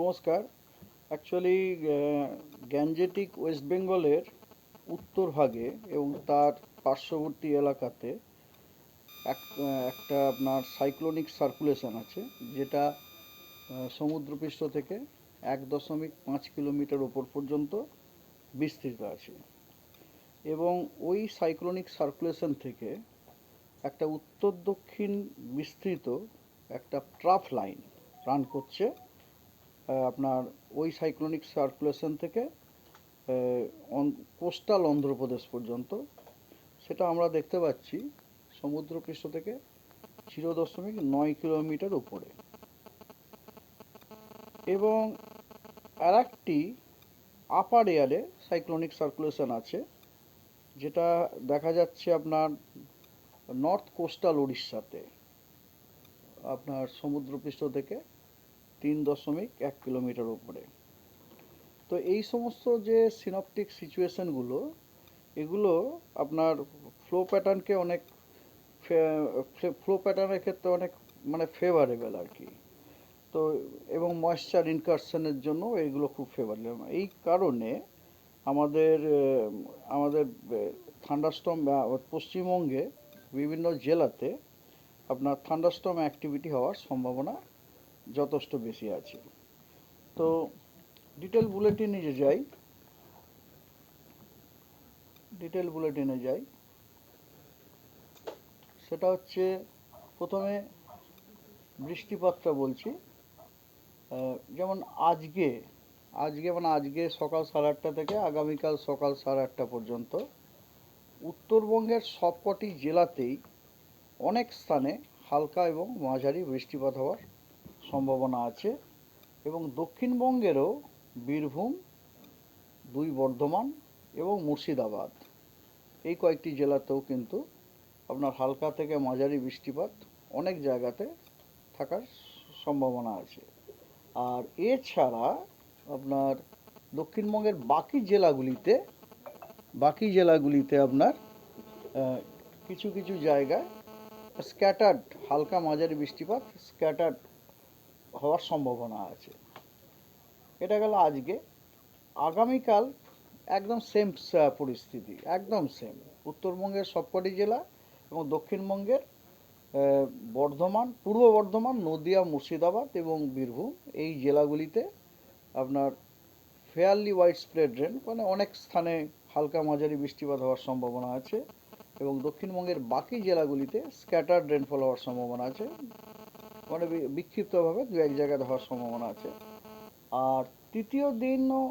নমস্কার। Actually Gangetic West বেঙ্গলের উত্তর ভাগে এবং তার পার্শ্ববর্তী এলাকাতে এক একটা আপনার সাইক্লোনিক সার্কুলেশন আছে, যেটা সমুদ্রপৃষ্ঠ থেকে এক দশমিক পাঁচ কিলোমিটার ওপর পর্যন্ত বিস্তৃত আছে। এবং ওই সাইক্লোনিক সার্কুলেশন থেকে একটা উত্তর দক্ষিণ বিস্তৃত একটা ট্রাফ লাইন রান করছে আপনার ওই সাইক্লোনিক সার্কুলেশন থেকে কোস্টাল অন্ধ্রপ্রদেশ পর্যন্ত। সেটা আমরা দেখতে পাচ্ছি সমুদ্রপৃষ্ঠ থেকে জিরো দশমিক নয় কিলোমিটার উপরে। এবং আর একটি আপার এয়ারে সাইক্লোনিক সার্কুলেশন আছে, যেটা দেখা যাচ্ছে আপনার নর্থ কোস্টাল উড়িষ্যাতে আপনার সমুদ্রপৃষ্ঠ থেকে। তিন দশমিক এক কিলোমিটার উপরে। তো এই সমস্ত যে সিনপটিক সিচুয়েশনগুলো এগুলো আপনার ফ্লো প্যাটার্নকে অনেক ফ্লো প্যাটার্নের ক্ষেত্রে অনেক মানে ফেভারেবল আর কি। তো এবং ময়েশ্চার ইনকারশনের জন্য এগুলো খুব ফেভারেবল এই কারণে আমাদের আমাদের থান্ডারস্টম পশ্চিমবঙ্গে বিভিন্ন জেলাতে আপনার থান্ডারস্টম অ্যাক্টিভিটি হওয়ার সম্ভাবনা যথেষ্ট বেশি আছে। তো ডিটেল বুলেটিনে যে যাই ডিটেল বুলেটিনে যাই, সেটা হচ্ছে প্রথমে বৃষ্টিপাতটা বলছি। যেমন আজকে আজকে মানে আজকে সকাল সাড়ে আটটা থেকে আগামীকাল সকাল সাড়ে আটটা পর্যন্ত উত্তরবঙ্গের সবকটি জেলাতেই অনেক স্থানে হালকা এবং মাঝারি বৃষ্টিপাত হওয়ার সম্ভাবনা আছে এবং দক্ষিণবঙ্গেরও বীরভূম, দুই বর্ধমান এবং মুর্শিদাবাদ। এই কয়েকটি জেলাতেও কিন্তু আপনার হালকা থেকে মাঝারি বৃষ্টিপাত অনেক জায়গাতে থাকার সম্ভাবনা আছে। আর এছাড়া আপনার দক্ষিণবঙ্গের বাকি জেলাগুলিতে বাকি জেলাগুলিতে আপনার কিছু কিছু জায়গায় স্ক্যাটার্ড হালকা মাঝারি বৃষ্টিপাত স্ক্যাটার্ড হওয়ার সম্ভাবনা আছে। এটা গেল আজকে। আগামীকাল একদম সেম পরিস্থিতি, একদম সেম উত্তরবঙ্গের সবকটি জেলা এবং দক্ষিণবঙ্গের বর্ধমান, পূর্ব বর্ধমান, নদিয়া, মুর্শিদাবাদ এবং বীরভূম এই জেলাগুলিতে আপনার ফেয়ারলি ওয়াইড স্প্রেড রেন মানে অনেক স্থানে হালকা মাঝারি বৃষ্টিপাত হওয়ার সম্ভাবনা আছে এবং দক্ষিণবঙ্গের বাকি জেলাগুলিতে স্ক্যাটার্ড রেনফল হওয়ার সম্ভাবনা আছে। মানে বিক্ষিপ্তভাবে দু এক জায়গায় হওয়ার সম্ভাবনা আছে। আর তৃতীয় দিনও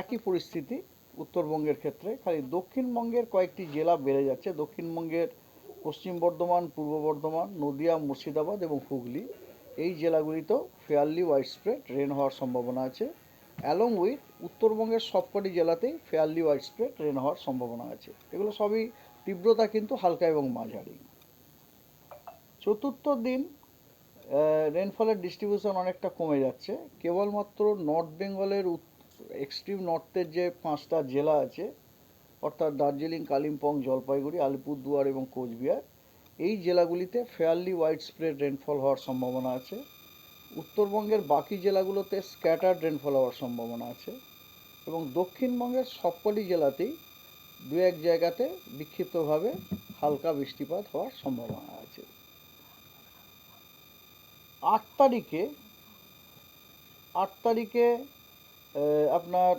একই পরিস্থিতি উত্তরবঙ্গের ক্ষেত্রে। খালি দক্ষিণবঙ্গের কয়েকটি জেলা বেড়ে যাচ্ছে। দক্ষিণবঙ্গের পশ্চিম বর্ধমান পূর্ব বর্ধমান নদিয়া মুর্শিদাবাদ এবং হুগলি। এই জেলাগুলিতেও ফেয়ারলি ওয়াইড স্প্রেড রেন হওয়ার সম্ভাবনা আছে। অ্যালং উইথ উত্তরবঙ্গের সবকটি জেলাতেই ফেয়ারলি ওয়াইড স্প্রেড রেন হওয়ার সম্ভাবনা আছে। এগুলো সবই তীব্রতা কিন্তু হালকা এবং মাঝারি। চতুর্থ দিন রেনফলের ডিস্ট্রিবিউশন অনেকটা কমে যাচ্ছে। কেবলমাত্র নর্থ বেঙ্গলের এক্সট্রিম নর্থের যে পাঁচটা জেলা আছে, অর্থাৎ দার্জিলিং, কালিম্পং, জলপাইগুড়ি, আলিপুরদুয়ার এবং কোচবিহার, এই জেলাগুলিতে ফেয়ারলি ওয়াইড স্প্রেড রেনফল হওয়ার সম্ভাবনা আছে। উত্তরবঙ্গের বাকি জেলাগুলোতে স্ক্যাটার্ড রেনফল হওয়ার সম্ভাবনা আছে এবং দক্ষিণবঙ্গের সবকটি জেলাতেই দু এক জায়গাতে বিক্ষিপ্তভাবে হালকা বৃষ্টিপাত হওয়ার সম্ভাবনা আছে। আট তারিখে আট তারিখে আপনার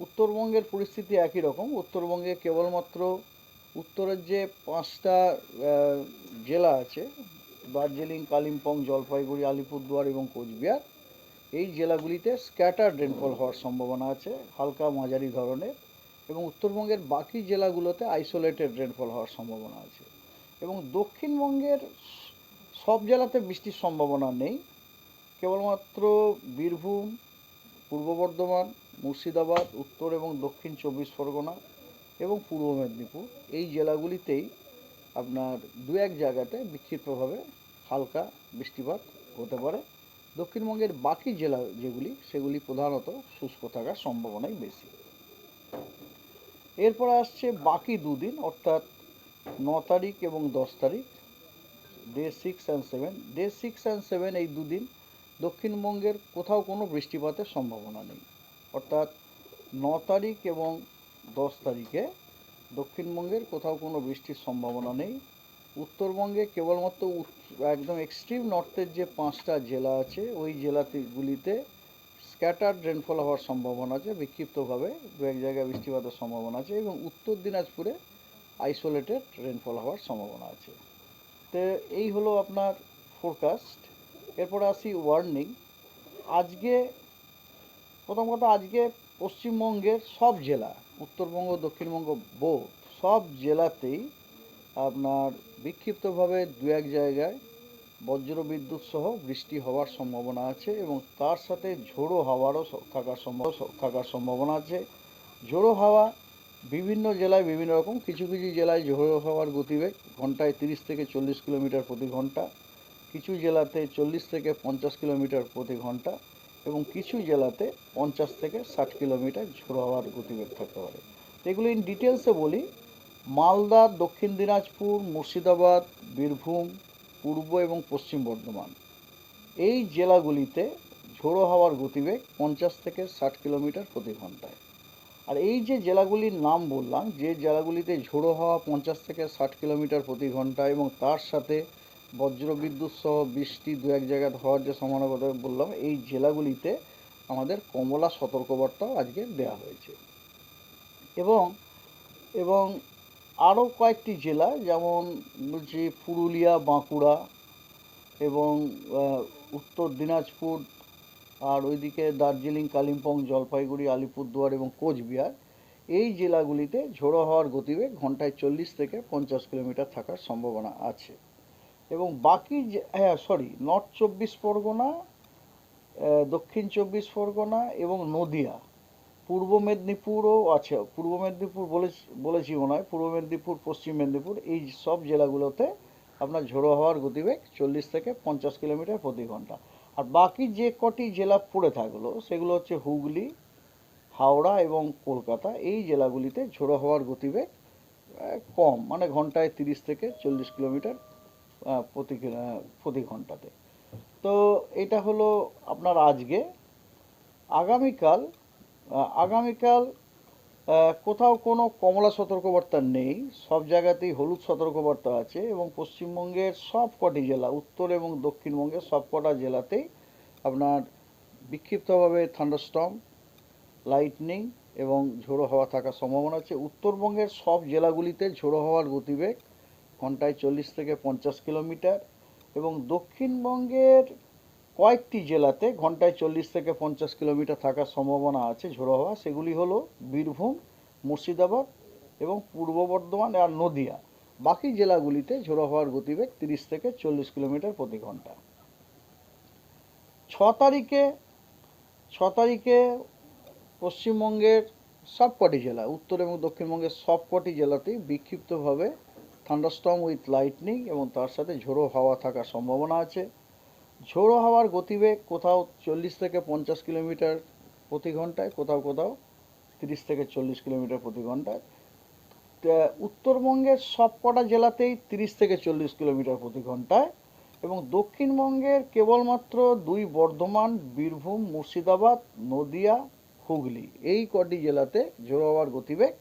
উত্তরবঙ্গের পরিস্থিতি একই রকম। উত্তরবঙ্গে কেবলমাত্র উত্তরের যে পাঁচটা জেলা আছে। দার্জিলিং, কালিম্পং, জলপাইগুড়ি, আলিপুরদুয়ার এবং কোচবিহার। এই জেলাগুলিতে স্ক্যাটার রেনফল হওয়ার সম্ভাবনা আছে, হালকা মাঝারি ধরনের। এবং উত্তরবঙ্গের বাকি জেলাগুলোতে আইসোলেটেড রেনফল হওয়ার সম্ভাবনা আছে। এবং দক্ষিণবঙ্গের সব জেলাতে বৃষ্টির সম্ভাবনা নেই। কেবলমাত্র বীরভূম, পূর্ব বর্ধমান, মুর্শিদাবাদ, উত্তর এবং দক্ষিণ চব্বিশ পরগনা এবং পূর্ব মেদিনীপুর। এই জেলাগুলিতেই আপনার দু এক জায়গাতে বিক্ষিপ্তভাবে হালকা বৃষ্টিপাত হতে পারে। দক্ষিণবঙ্গের বাকি জেলা যেগুলি, সেগুলি প্রধানত শুষ্ক থাকার সম্ভাবনাই বেশি। এরপর আসছে বাকি দুদিন, অর্থাৎ ন তারিখ এবং দশ তারিখ। Day six and seven day six and seven এই দুদিন দক্ষিণবঙ্গের কোথাও কোনো বৃষ্টিপাতের সম্ভাবনা নেই। অর্থাৎ ন তারিখ এবং দশ তারিখে দক্ষিণবঙ্গের কোথাও কোনো বৃষ্টির সম্ভাবনা নেই। উত্তরবঙ্গে কেবলমাত্র একদম এক্সট্রিম নর্থের যে পাঁচটা জেলা আছে, ওই জেলাগুলিতে স্ক্যাটার্ড রেনফল হওয়ার সম্ভাবনা আছে, বিক্ষিপ্তভাবে দু এক জায়গায় বৃষ্টিপাতের সম্ভাবনা আছে এবং উত্তর দিনাজপুরে আইসোলেটেড রেনফল হওয়ার সম্ভাবনা আছে। তো এই হলো আপনার ফোরকাস্ট এরপরে আসি ওয়ার্নিং আজকে, প্রথম কথা, আজকে পশ্চিমবঙ্গের সব জেলা, উত্তরবঙ্গ, দক্ষিণবঙ্গ বোধ সব জেলাতেই আপনার বিক্ষিপ্তভাবে দু এক জায়গায় বজ্র বিদ্যুৎ সহ বৃষ্টি হওয়ার সম্ভাবনা আছে এবং তার সাথে ঝোড়ো হাওয়ারও থাকার সম্ভব থাকার সম্ভাবনা আছে। ঝোড়ো হাওয়া বিভিন্ন জেলায় বিভিন্ন রকম, কিছু কিছু জেলায় ঝোড়ো হাওয়ার গতিবেগ ঘন্টায় তিরিশ থেকে চল্লিশ কিলোমিটার প্রতি ঘণ্টা, কিছু জেলাতে চল্লিশ থেকে পঞ্চাশ কিলোমিটার প্রতি ঘণ্টা এবং কিছু জেলাতে পঞ্চাশ থেকে ষাট কিলোমিটার ঝোড়ো হাওয়ার গতিবেগ থাকতে পারে। এগুলো ইন ডিটেলসে বলি। মালদা, দক্ষিণ দিনাজপুর, মুর্শিদাবাদ, বীরভূম, পূর্ব এবং পশ্চিম বর্ধমান। এই জেলাগুলিতে ঝোড়ো হাওয়ার গতিবেগ পঞ্চাশ থেকে ষাট কিলোমিটার প্রতি ঘন্টায়। আর এই যে জেলাগুলির নাম বললাম, যে জেলাগুলিতে ঝোড়ো হাওয়া পঞ্চাশ থেকে ষাট কিলোমিটার প্রতি ঘণ্টা এবং তার সাথে বজ্রবিদ্যুৎ সহ বৃষ্টি দু এক জায়গায় হওয়ার যে সম্ভাবনার কথা বললাম, এই জেলাগুলিতে আমাদের কমলা সতর্কবার্তাও আজকে দেওয়া হয়েছে। এবং এবং আরও কয়েকটি জেলা, যেমন বলছি পুরুলিয়া, বাঁকুড়া এবং উত্তর দিনাজপুর আর ওইদিকে দার্জিলিং, কালিম্পং, জলপাইগুড়ি, আলিপুরদুয়ার এবং কোচবিহার, এই জেলাগুলিতে ঝোড়ো হওয়ার গতিবেগ ঘন্টায় চল্লিশ থেকে পঞ্চাশ কিলোমিটার থাকার সম্ভাবনা আছে। এবং বাকি হ্যাঁ সরি নর্থ চব্বিশ পরগনা দক্ষিণ চব্বিশ পরগনা এবং নদিয়া। পূর্ব মেদিনীপুরও আছে, পূর্ব মেদিনীপুর বলেছি বলেছি মনে হয় পূর্ব মেদিনীপুর, পশ্চিম মেদিনীপুর, এই সব জেলাগুলোতে আপনার ঝোড়ো হওয়ার গতিবেগ চল্লিশ থেকে পঞ্চাশ কিলোমিটার প্রতি ঘণ্টা। আর বাকি যে কটি জেলা পড়ে থাকল, সেগুলো হচ্ছে হুগলি, হাওড়া এবং কলকাতা, এই জেলাগুলিতে ঝোড়ো হওয়ার গতিবেগ কম মানে ঘন্টায় তিরিশ থেকে চল্লিশ কিলোমিটার প্রতি প্রতি ঘন্টাতে। তো এটা হলো আপনার আজকে। আগামীকাল আগামীকাল কোথাও কোনো কমলা সতর্কবার্তা নেই। সব জায়গাতেই হলুদ সতর্কবার্তা আছে এবং পশ্চিমবঙ্গের সব কটি জেলা, উত্তর এবং দক্ষিণবঙ্গের সব কটা জেলাতেই আপনার বিক্ষিপ্তভাবে থান্ডারস্টর্ম, লাইটনিং এবং ঝোড়ো হাওয়া থাকার সম্ভাবনা আছে। উত্তরবঙ্গের সব জেলাগুলিতে ঝোড়ো হাওয়ার গতিবেগ ঘন্টায় চল্লিশ থেকে পঞ্চাশ কিলোমিটার এবং দক্ষিণবঙ্গের কয়েকটি জেলাতে ঘন্টায় চল্লিশ থেকে পঞ্চাশ কিলোমিটার থাকার সম্ভাবনা আছে ঝোড়ো হাওয়া সেগুলি হলো বীরভূম, মুর্শিদাবাদ এবং পূর্ব বর্ধমান আর নদিয়া। বাকি জেলাগুলিতে ঝোড়ো হাওয়ার গতিবেগ তিরিশ থেকে চল্লিশ কিলোমিটার প্রতি ঘণ্টা। ছ তারিখে ছ তারিখে পশ্চিমবঙ্গের সবকটি জেলা, উত্তর এবং দক্ষিণবঙ্গের সবকটি জেলাতেই বিক্ষিপ্তভাবে থান্ডারস্টর্ম উইথ লাইটনিং এবং তার সাথে ঝোড়ো হাওয়া থাকার সম্ভাবনা আছে। ঝোড়ো হাওয়ার গতিবেগ কোথাও চল্লিশ থেকে পঞ্চাশ কিলোমিটার প্রতি ঘন্টায়, কোথাও কোথাও তিরিশ থেকে চল্লিশ কিলোমিটার প্রতি ঘন্টায়। উত্তরবঙ্গের সবকটা জেলাতেই তিরিশ থেকে চল্লিশ কিলোমিটার প্রতি ঘন্টায় এবং দক্ষিণবঙ্গের কেবলমাত্র দুই বর্ধমান, বীরভূম, মুর্শিদাবাদ, নদিয়া, হুগলি এই কটি জেলাতে ঝোড়ো হাওয়ার গতিবেগ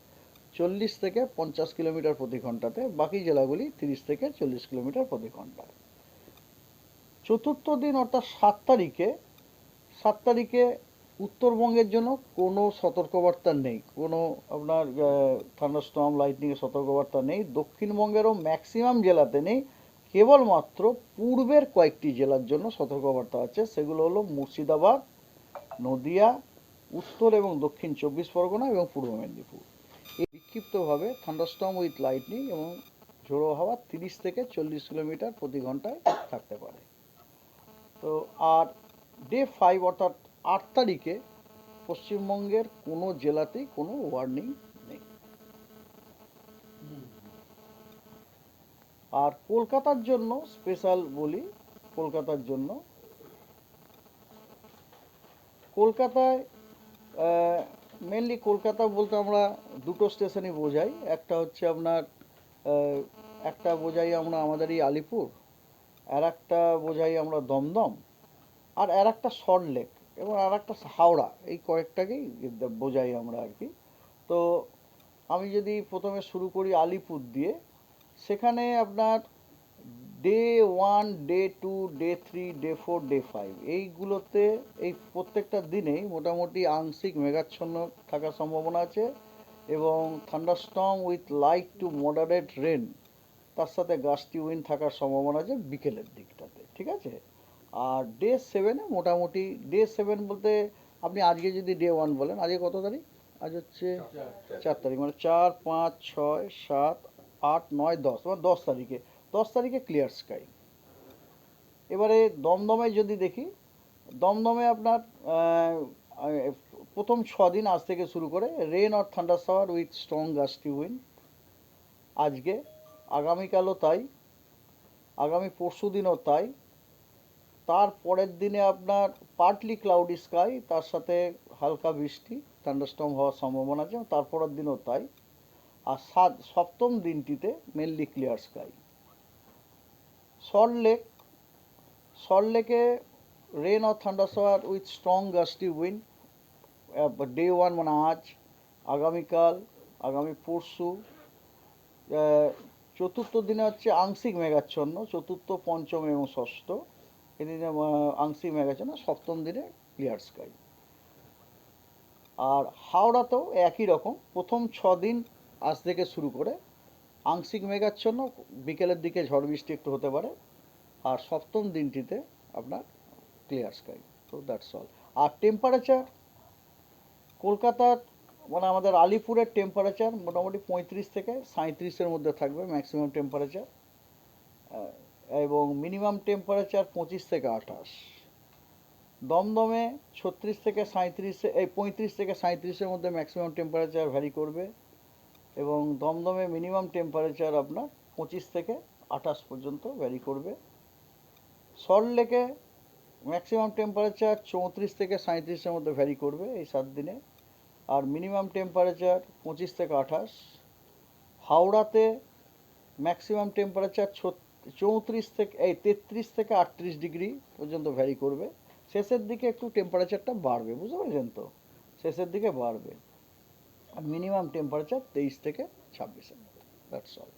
চল্লিশ থেকে পঞ্চাশ কিলোমিটার প্রতি ঘন্টাতে, বাকি জেলাগুলি তিরিশ থেকে চল্লিশ কিলোমিটার প্রতি ঘন্টায়। চতুর্থ দিন অর্থাৎ সাত তারিখে সাত তারিখে উত্তরবঙ্গের জন্য কোনো সতর্কবার্তা নেই। কোনো আপনার থান্ডারস্টর্ম লাইটনিংয়ের সতর্কবার্তা নেই। দক্ষিণবঙ্গেরও ম্যাক্সিমাম জেলাতে নেই। কেবলমাত্র পূর্বের কয়েকটি জেলার জন্য সতর্কবার্তা আছে। সেগুলো হলো মুর্শিদাবাদ, নদিয়া, উত্তর এবং দক্ষিণ চব্বিশ পরগনা এবং পূর্ব মেদিনীপুর। এই বিক্ষিপ্তভাবে থান্ডারস্টর্ম উইথ লাইটনিং এবং ঝোড়ো হাওয়া তিরিশ থেকে চল্লিশ কিলোমিটার প্রতি ঘন্টায় থাকতে পারে। তো আর ডে ফাইভ অর্থাৎ আট তারিখে পশ্চিমবঙ্গের কোনো জেলাতেই কোনো ওয়ার্নিং নেই। আর কলকাতার জন্য স্পেশাল বলি, কলকাতার জন্য। কলকাতায় মেনলি কলকাতা বলতে আমরা দুটো স্টেশনই বোঝাই। একটা হচ্ছে আপনার একটা বোঝাই আমরা আমাদের এই আলিপুর আর একটা বোঝাই আমরা দমদম, আর আর একটা সল্ট লেক এবং আর একটা হাওড়া, এই কয়েকটাকেই বোঝাই আমরা আর কি। তো আমি যদি প্রথমে শুরু করি আলিপুর দিয়ে, সেখানে আপনার day one day two day three day four day five এইগুলোতে, এই প্রত্যেকটা দিনেই মোটামুটি আংশিক মেঘাচ্ছন্ন থাকার সম্ভাবনা আছে এবং thunderstorm with light to moderate rain তার সাথে গাস্টি উইন থাকার সম্ভাবনা আছে বিকেলের দিকটাতে ঠিক আছে? আর ডে সেভেনে মোটামুটি ডে সেভেন বলতে আপনি আজকে যদি ডে ওয়ান বলেন আজকে কত তারিখ? আজ হচ্ছে চার তারিখ। মানে চার পাঁচ ছয় সাত আট নয় দশ মানে দশ তারিখে দশ তারিখে ক্লিয়ার স্কাই এবারে দমদমে যদি দেখি দমদমে আপনার প্রথম ছ দিন আজ থেকে শুরু করে rain or thunder shower with strong gusty wind আজকে আগামীকালও তাই আগামী পরশু দিনও তাই। তার পরের দিনে আপনার পার্টলি ক্লাউডি স্কাই তার সাথে হালকা বৃষ্টি থান্ডারস্টর্ম হওয়ার সম্ভাবনা আছে এবং তারপরের দিনও তাই। আর সাত সপ্তম দিনটিতে mainly clear sky Salt Lake সল্টলেকে rain or thunder shower with strong gusty wind day one মানে আজ আগামীকাল আগামী পরশু আহ, চতুর্থ দিনে হচ্ছে আংশিক মেঘাচ্ছন্ন, চতুর্থ, পঞ্চম এবং ষষ্ঠ। এদিনে আংশিক মেঘাচ্ছন্ন, সপ্তম দিনে ক্লিয়ার স্কাই আর হাওড়াতেও একই রকম, প্রথম ছ দিন আজ থেকে শুরু করে আংশিক মেঘাচ্ছন্ন, বিকেলের দিকে ঝড় বৃষ্টি একটু হতে পারে, আর সপ্তম দিনটিতে আপনার ক্লিয়ার স্কাই তো দ্যাটস অল আর টেম্পারেচার কলকাতার মানে আমাদের আলিপুরের টেম্পারেচার মোটামুটি পঁয়ত্রিশ থেকে সাঁত্রিশের মধ্যে থাকবে ম্যাক্সিমাম টেম্পারেচার এবং মিনিমাম টেম্পারেচার পঁচিশ থেকে আঠাশ। দমদমে ছত্রিশ থেকে সাঁত্রিশে এই পঁয়ত্রিশ থেকে সাঁত্রিশের মধ্যে ম্যাক্সিমাম টেম্পারেচার ভ্যারি করবে, এবং দমদমে মিনিমাম টেম্পারেচার আপনার পঁচিশ থেকে আঠাশ পর্যন্ত ভ্যারি করবে। সল্টলেকে ম্যাক্সিমাম টেম্পারেচার চৌত্রিশ থেকে সাঁত্রিশের মধ্যে ভ্যারি করবে এই সাত দিনে। আর মিনিমাম টেম্পারেচার পঁচিশ থেকে আঠাশ। হাওড়াতে ম্যাক্সিমাম টেম্পারেচার চৌত্রিশ থেকে, এই তেত্রিশ থেকে আটত্রিশ ডিগ্রি পর্যন্ত ভ্যারি করবে। শেষের দিকে একটু টেম্পারেচারটা বাড়বে, বুঝতে পারছেন তো? শেষের দিকে বাড়বে। আর মিনিমাম টেম্পারেচার তেইশ থেকে ছাব্বিশের মধ্যে দ্যাটস অল